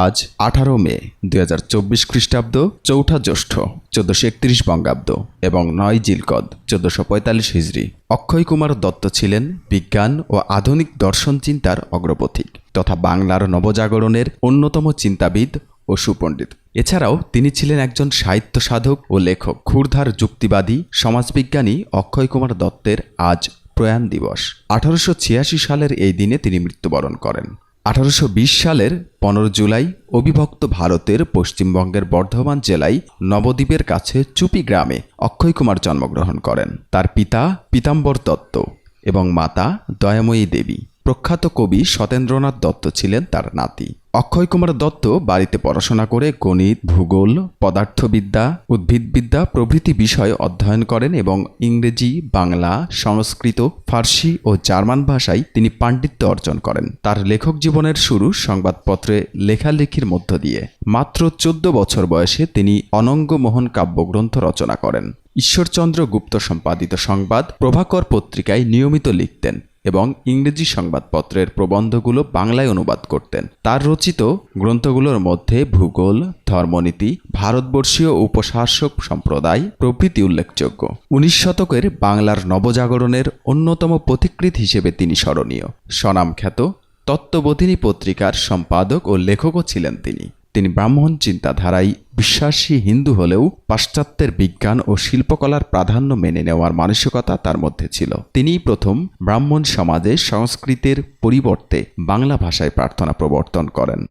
আজ আঠারো মে দুই হাজার চব্বিশ খ্রিস্টাব্দ, চৌঠা জ্যৈষ্ঠ, চোদ্দশো একত্রিশ বঙ্গাব্দ এবং নয় জিলকদ, চোদ্দশো পঁয়তাল্লিশ হিজড়ি অক্ষয় কুমার দত্ত ছিলেন বিজ্ঞান ও আধুনিক দর্শন চিন্তার অগ্রপথিক তথা বাংলার নবজাগরণের অন্যতম চিন্তাবিদ ও সুপণ্ডিত। এছাড়াও তিনি ছিলেন একজন সাহিত্য সাধক ও লেখক, ক্ষুরধার যুক্তিবাদী, সমাজবিজ্ঞানী অক্ষয় কুমার দত্তের আজ প্রয়াণ দিবস। আঠারোশো ছিয়াশি সালের এই দিনে তিনি মৃত্যুবরণ করেন। আঠারোশো বিশ সালের পনেরো জুলাই অবিভক্ত ভারতের পশ্চিমবঙ্গের বর্ধমান জেলায় নবদ্বীপের কাছে চুপি গ্রামে অক্ষয় কুমার জন্মগ্রহণ করেন। তার পিতা পীতাম্বর দত্ত এবং মাতা দয়াময়ী দেবী। প্রখ্যাত কবি সতেন্দ্রনাথ দত্ত ছিলেন তার নাতি। অক্ষয় কুমার দত্ত বাড়িতে পড়াশোনা করে গণিত, ভূগোল, পদার্থবিদ্যা, উদ্ভিদবিদ্যা প্রভৃতি বিষয় অধ্যয়ন করেন এবং ইংরেজি, বাংলা, সংস্কৃত, ফার্সি ও জার্মান ভাষায় তিনি পাণ্ডিত্য অর্জন করেন। তার লেখক জীবনের শুরু সংবাদপত্রে লেখালেখির মধ্য দিয়ে। মাত্র চোদ্দ বছর বয়সে তিনি অনঙ্গমোহন কাব্যগ্রন্থ রচনা করেন। ঈশ্বরচন্দ্র গুপ্ত সম্পাদিত সংবাদ প্রভাকর পত্রিকায় নিয়মিত লিখতেন। এবং ইংরেজি সংবাদপত্রের প্রবন্ধগুলো বাংলায় অনুবাদ করতেন। তার রচিত গ্রন্থগুলোর মধ্যে ভূগোল, ধর্মনীতি, ভারতবর্ষীয় উপশাসক সম্প্রদায় প্রভৃতি উল্লেখযোগ্য। উনিশ শতকের বাংলার নবজাগরণের অন্যতম পথিকৃৎ হিসেবে তিনি স্মরণীয়। স্বনামখ্যাত তত্ত্ববোধিনী পত্রিকার সম্পাদক ও লেখকও ছিলেন তিনি। তিনি ব্রাহ্মণ চিন্তাধারায় বিশ্বাসী হিন্দু হলেও পাশ্চাত্যের বিজ্ঞান ও শিল্পকলার প্রাধান্য মেনে নেওয়ার মানসিকতা তার মধ্যে ছিল। তিনিই প্রথম ব্রাহ্মণ সমাজে সংস্কৃতের পরিবর্তে বাংলা ভাষায় প্রার্থনা প্রবর্তন করেন।